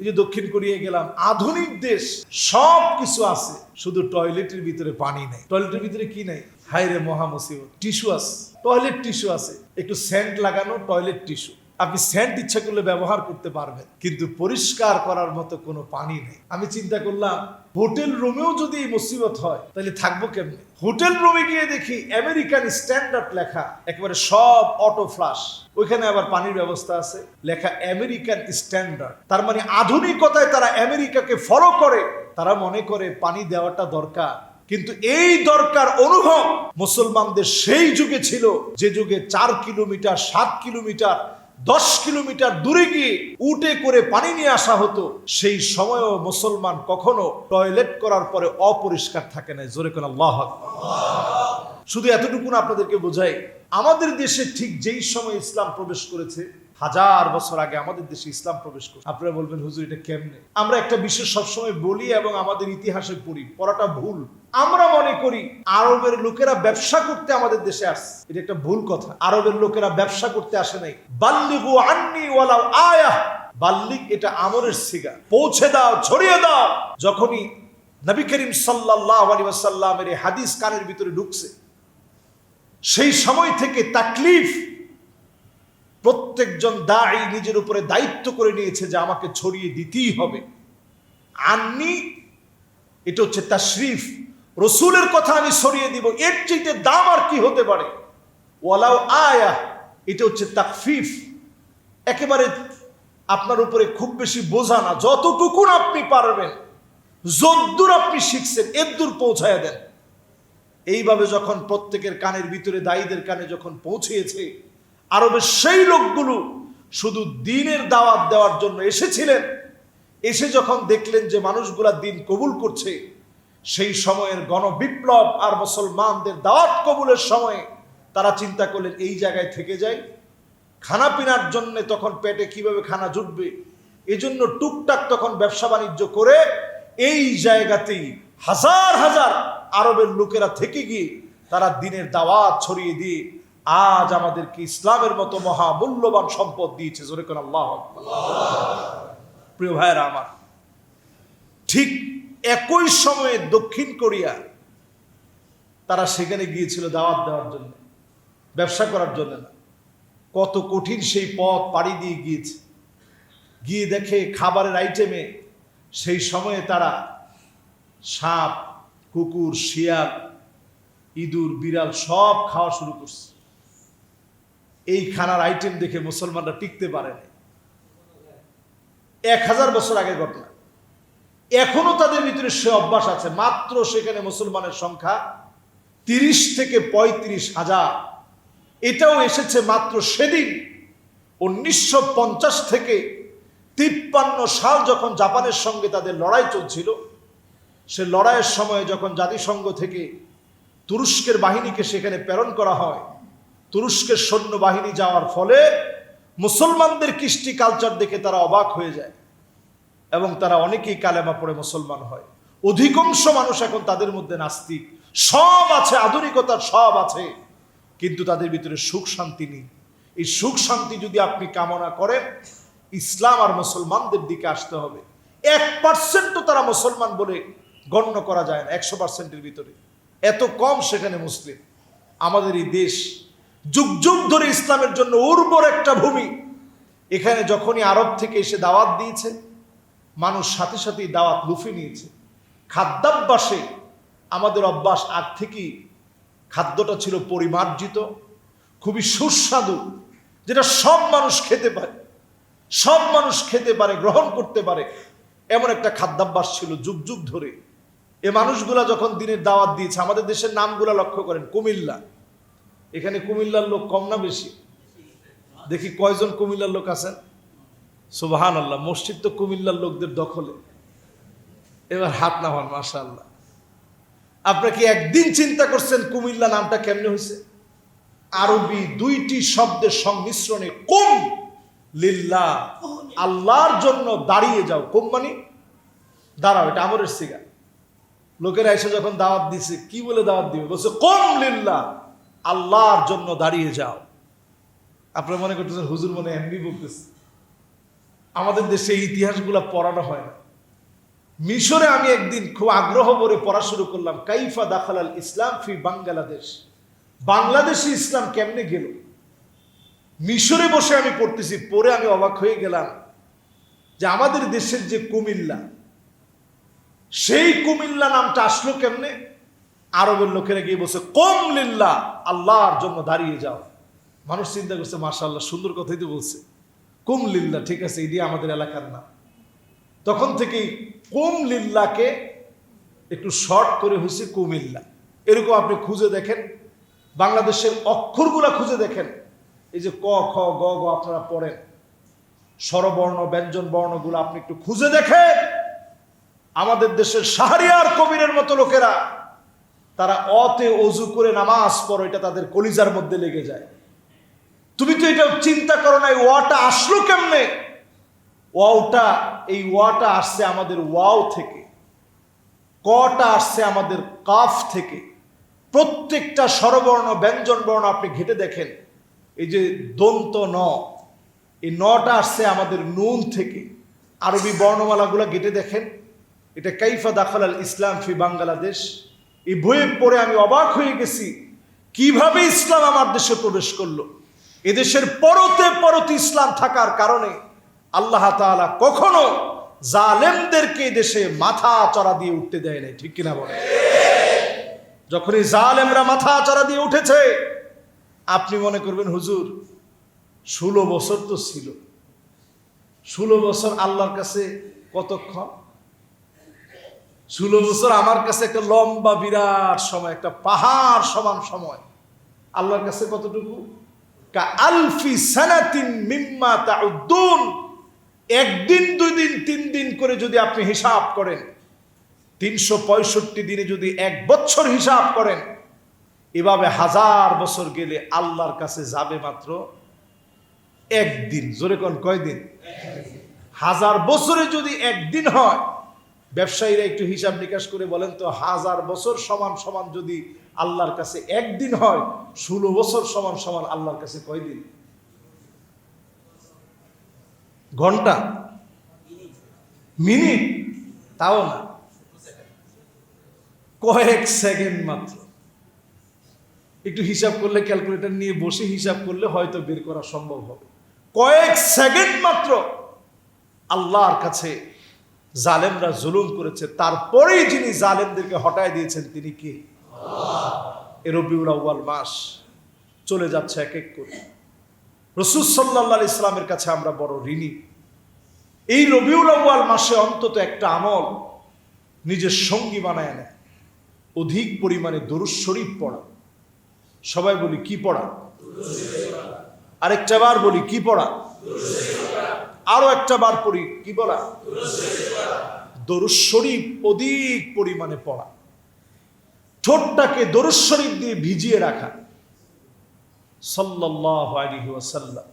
এই যে দক্ষিণ কোরিয়া গেলাম, আধুনিক দেশ সব কিছু আছে। শুধু টয়লেটের ভিতরে পানি নেই। টয়লেটের ভিতরে কি নেই? হায় রে মহা মুসিবত টিস্যু আছে। টয়লেট টিস্যু আছে। একটু সেন্ট লাগানো, টয়লেট টিস্যু। আপনি সেন্ট ইচ্ছা করলে ব্যবহার করতে পারবেন, কিন্তু পরিষ্কার করার মতো কোনো পানি নেই। আমি চিন্তা করলাম, হোটেল রুমেও যদি মুসিবত হয়, তাহলে থাকব কেমনে? হোটেল রুমে গিয়ে দেখি আমেরিকান স্ট্যান্ডার্ড লেখা, একেবারে সব অটো ফ্লাশ। ওইখানে আবার পানির ব্যবস্থা আছে, লেখা আমেরিকান স্ট্যান্ডার্ড। তার মানে আধুনিকতায় তারা আমেরিকাকে ফলো করে, তারা মনে করে পানি দেওয়াটা দরকার। কিন্তু এই দরকার অনুভব মুসলমানদের সেই যুগে ছিল, যে যুগে চার কিলোমিটার, সাত কিলোমিটার দশ কিলোমিটার দূরে গিয়ে উটে করে পানি নিয়ে আসা হতো, সেই সময়ও মুসলমান কখনো টয়লেট করার পরে অপরিষ্কার থাকে না। জোরে কোন শুধু এতটুকু আপনাদেরকে বোঝাই, আমাদের দেশে ঠিক যেই সময় ইসলাম প্রবেশ করেছে হাজার বছর আগে আমাদের দেশে ইসলাম প্রবেশ করে আপনারা বলবেন, হুজুর, এটা কেমনে? আমরা একটা বিষয় সবসময় বলি এবং আমাদের ইতিহাসে পড়ি, পড়াটা ভুল। আমরা মনে করি, আরবের লোকেরা ব্যবসা করতে আমাদের দেশে আসছে। এটা একটা ভুল কথা। আরবের লোকেরা ব্যবসা করতে আসে নাই। বাল্লিগু আন্নি ওয়ালাউ আয়া। বাল্লিক এটা আমরের সিগা। পৌঁছে দাও, ছড়িয়ে দাও। যখনই নবী করিম সাল্লাল্লাহু আলাইহি ওয়াসাল্লামের হাদিস কানের ভিতরে ঢুকছে, সেই সময় থেকে তাকলিফ প্রত্যেকজন দায়ী নিজের উপরে দায়িত্ব করে নিয়েছে যে আমাকে ছড়িয়ে দিতেই হবে। আননি, এটা হচ্ছে তাশরিফ। রসুলের কথা আমি সরিয়ে দিব, এর চাইতে দাম আর কি হতে পারে? ওয়ালাও আয়া, এটা হচ্ছে তাকফিফ। একেবারে আপনার উপরে খুব বেশি বোঝা না, যতটুকুন আপনি পারবেন, যদ্দূর আপনি শিখছেন, এদ্দূর পৌঁছায় দেন। এইভাবে যখন প্রত্যেকের কানের ভিতরে দায়ীদের কানে যখন পৌঁছিয়েছে আরবের সেই লোকগুলো শুধু দিনের দাওয়াত দেওয়ার জন্য এসেছিলেন। এসে যখন দেখলেন যে মানুষগুলা দিন কবুল করছে, সেই সময়ের গণবিপ্লব আর মুসলমানদের দাওয়াত কবুলের সময়ে তারা চিন্তা করলেন, এই জায়গায় থেকে যায় খানা পিনার জন্য তখন পেটে কীভাবে খানা জুটবে? এজন্য টুকটাক তখন ব্যবসা বাণিজ্য করে এই জায়গাতেই হাজার হাজার আরবের লোকেরা থেকে গিয়ে তারা দিনের দাওয়াত ছড়িয়ে দিয়ে আজ আমাদেরকে ইসলামের মতো মহা মূল্যবান সম্পদ দিয়েছে, জোরে কোন আল্লাহ প্রিয় ভাইয়েরা আমার, ঠিক একই সময়ে দক্ষিণ কোরিয়া, তারা সেখানে গিয়েছিল দাওয়াত দেওয়ার জন্য, ব্যবসা করার জন্য না। কত কঠিন সেই পথ পাড়ি দিয়ে গিয়েছে। গিয়ে দেখে খাবারের আইটেমে সেই সময়ে তারা সাপ, কুকুর, শিয়াল, ইঁদুর, বিড়াল সব খাওয়া শুরু করছে। এই খানার আইটেম দেখে মুসলমানরা টিকতে পারে না এক হাজার বছর আগের ঘটনা। এখনও তাদের ভিতরে সে অভ্যাস আছে, মাত্র সেখানে মুসলমানের সংখ্যা তিরিশ থেকে পঁয়ত্রিশ হাজার। এটাও এসেছে মাত্র সেদিন, উনিশশো পঞ্চাশ থেকে তিপ্পান্ন সাল যখন জাপানের সঙ্গে তাদের লড়াই চলছিল, সে লড়াইয়ের সময় যখন জাতিসংঘ থেকে তুরস্কের বাহিনীকে সেখানে প্রেরণ করা হয় তুরস্কের সৈন্য বাহিনী যাওয়ার ফলে মুসলমানদের কৃষ্টি কালচার দেখে তারা অবাক হয়ে যায় এবং তারা অনেকেই কালেমা পড়ে মুসলমান হয়। অধিকাংশ মানুষ এখন তাদের মধ্যে নাস্তিক। সব আছে, আধুনিকতার সব আছে, কিন্তু তাদের ভিতরে সুখ শান্তি নেই। এই সুখ শান্তি যদি আপনি কামনা করেন, ইসলাম আর মুসলমানদের দিকে আসতে হবে। এক পার্সেন্টও তারা মুসলমান বলে গণ্য করা যায় না, একশো পার্সেন্টের ভিতরে। এত কম সেখানে মুসলিম। আমাদের এই দেশ যুগ যুগ ধরে ইসলামের জন্য উর্বর একটা ভূমি। এখানে যখনই আরব থেকে এসে দাওয়াত দিয়েছে, মানুষ সাথে সাথেই দাওয়াত লুফে নিয়েছে। খাদ্যাভ্যাসে আমাদের অভ্যাস আগ থেকেই খাদ্যটা ছিল পরিমার্জিত, খুবই সুস্বাদু, যেটা সব মানুষ খেতে পারে। সব মানুষ খেতে পারে, গ্রহণ করতে পারে। এমন একটা খাদ্যাভ্যাস ছিল যুগ যুগ ধরে। এ মানুষগুলা যখন দিনের দাওয়াত দিয়েছে, আমাদের দেশের নামগুলা লক্ষ্য করেন, কুমিল্লা। এখানে কুমিল্লার লোক কম না বেশি? দেখি কয়জন কুমিল্লার লোক আছেন? সুবাহান আল্লাহ মসজিদ তো কুমিল্লার লোকদের দখলে। এবার হাত না হন মাসা আল্লাহ আপনারা কি একদিন চিন্তা করছেন কুমিল্লা নামটা কেমনে হয়েছে আরবি দুইটি শব্দের সংমিশ্রণে কুম লিল্লা, আল্লাহর জন্য দাঁড়িয়ে যাও। কুম মানে দাঁড়াও, এটা আমরের সিগা। লোকেরা এসে যখন দাওয়াত দিছে, কি বলে দাওয়াত দিবে? বলছে কম লিল্লা। আল্লাহর জন্য দাঁড়িয়ে যাও। আপনারা মনে করতেছেন হুজুর মনে এমনি বলতেছে। আমাদের দেশে ইতিহাসগুলো পড়ানো হয় না। মিশরে আমি একদিন খুব আগ্রহ করে পড়া শুরু করলাম, কাইফা দাখালাল ইসলাম ফি বাংলাদেশ। বাংলাদেশে ইসলাম কেমনে গেল? মিশরে বসে আমি পড়তেছি পরে আমি অবাক হয়ে গেলাম যে আমাদের দেশের যে কুমিল্লা, সেই কুমিল্লা নামটা আসলো কেমনে? আরবের লোকেরা গিয়ে বলছে, কম লিল্লা আল্লাহর জন্য দাঁড়িয়ে যাও। মানুষ চিন্তা করছে, মাশাআল্লাহ, সুন্দর কথাই তো বলছে। কুম লিল্লা ঠিক আছে, এটি আমাদের এলাকার না তখন থেকেই কুম লিল্লাকে একটু শর্ট করে হয়েছে কুমিল্লা। এরকম আপনি খুঁজে দেখেন, বাংলাদেশের অক্ষরগুলা খুঁজে দেখেন। এই যে ক, খ, গ গ আপনারা পড়েন, স্বরবর্ণ ব্যঞ্জন বর্ণগুলো আপনি একটু খুঁজে দেখেন। আমাদের দেশের শাহরিয়ার কবিরের মতো লোকেরা তারা অতে অজু করে নামাজ পড়ো, এটা তাদের কলিজার মধ্যে লেগে যায়। তুমি তো এটা চিন্তা করো না, এই ওয়াটা আসলো কেমনে? ওয়াওটা, এই ওয়াটা আসছে আমাদের ওয়াও থেকে। কটা আসছে আমাদের কাফ থেকে। প্রত্যেকটা স্বরবর্ণ, ব্যঞ্জন বর্ণ আপনি ঘেটে দেখেন। এই যে দন্ত ন, এই নটা আসছে আমাদের নুন থেকে। আরবি বর্ণমালাগুলো ঘেটে দেখেন। এটা কাইফা দাখাল আল ইসলাম ফি বাংলাদেশ। এই বইয়ে পড়ে আমি অবাক হয়ে গেছি। কীভাবে ইসলাম আমার দেশে প্রবেশ করল? এদেশের পরতে পরতে ইসলাম থাকার কারণে আল্লাহ তাআলা কখনো জালেমদেরকে দেশে মাথা চড়া দিয়ে উঠতে দেয় নাই, ঠিক কিনা বলে যখনই জালেমরা মাথা চড়া দিয়ে উঠেছে, আপনি মনে করবেন, হুজুর, ষোলো বছর তো ছিল। ষোলো বছর আল্লাহর কাছে কতক্ষণ? ষোলো বছর আমার কাছে একটা লম্বা, বিরাট সময়, একটা পাহাড় সমান সময়। আল্লাহর কাছে কতটুকু? আলফি সানাতিন মিম্মা তাউদ্দুন। একদিন দুই দিন তিন দিন করে যদি আপনি হিসাব করেন, তিনশো পঁয়ষট্টি দিনে যদি এক বছর হিসাব করেন, এভাবে হাজার বছর গেলে আল্লাহর কাছে যাবে মাত্র একদিন। জোরে কোন, কয়দিন? হাজার বছরে যদি একদিন হয় ব্যবসায়ীরা একটু হিসাব নিকাশ করে বলেন তো, হাজার বছর সমান সমান যদি আল্লাহর কাছে একদিন হয়, ষোলো বছর সমান সমান আল্লাহর কাছে কয়দিন? ঘণ্টা? মিনিট? তাও না। কয়েক সেকেন্ড মাত্র। একটু হিসাব করলে, ক্যালকুলেটর নিয়ে বসে হিসাব করলে হয়তো বের করা সম্ভব হবে। কয়েক সেকেন্ড মাত্র আল্লাহর কাছে জালেমরা জুলুম করেছে তারপরেই যিনি জালেমদেরকে হটায় দিয়েছেন তিনি কে? এ রবিউল আউ্বাল মাস। চলে যাচ্ছে এক এক করে। রসুল সাল্লাহ ইসলামের কাছে আমরা বড় ঋণী। এই রবিউল আউ্বাল মাসে অন্তত একটা আমল নিজের সঙ্গী বানায় নেয়। অধিক পরিমাণে দরুদ শরীফ পড়া। সবাই বলি কি পড়া? আরেকটা বার বলি কি পড়া? আরও একটা বার পড়ি, কি বলা? দরুশরীফ অধিক পরিমাণে পড়া। ঠোঁটটাকে দরুশরীফ দিয়ে ভিজিয়ে রাখা। সাল্লাল্লাহু আলাইহি ওয়াসাল্লাম।